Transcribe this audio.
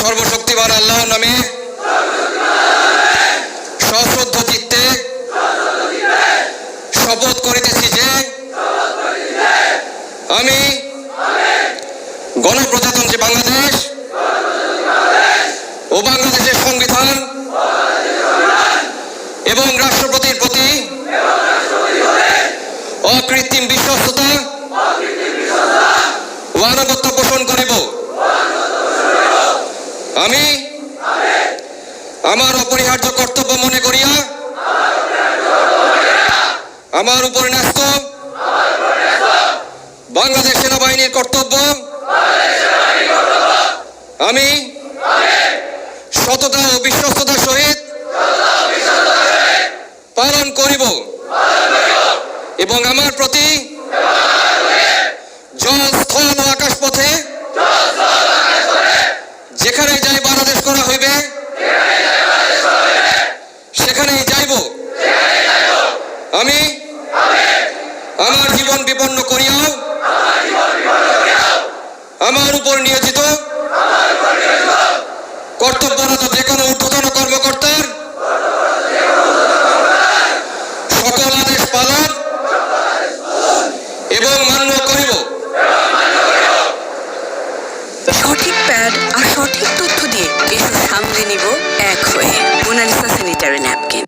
সর্বশক্তিমান আল্লাহ নামে। সশ্রদ্ধ চিত্তে। শপথ করিতেছি যে, আমি গণপ্রজাতন্ত্রী বাংলাদেশ ও বাংলাদেশের সংবিধান এবং রাষ্ট্রপতির প্রতি অকৃত্রিম বিশ্বস্ততা ও পোষণ করিব। আমি আমার অপরিহার্য কর্তব্য মনে করিয়া আমার উপরে ন্যস্ত বাংলাদেশ সেনাবাহিনীর কর্তব্য আমি সততা ও বিশ্বস্ততার সহিত পালন করিব এবং আমার প্রতি জল সেখানেই যাইব। আমি আমার জীবন বিপন্ন করিয়াও আমার উপর নিয়োজিত কর্তব্যরত যে কোনো ঊর্ধ্বতন কর্মকর্তার সকল আদেশ পালন এবং মান্য প্রচার আর সঠিক তথ্য দিয়ে এসব সামলে নিব এক হয়ে। Monalisa sanitary napkin.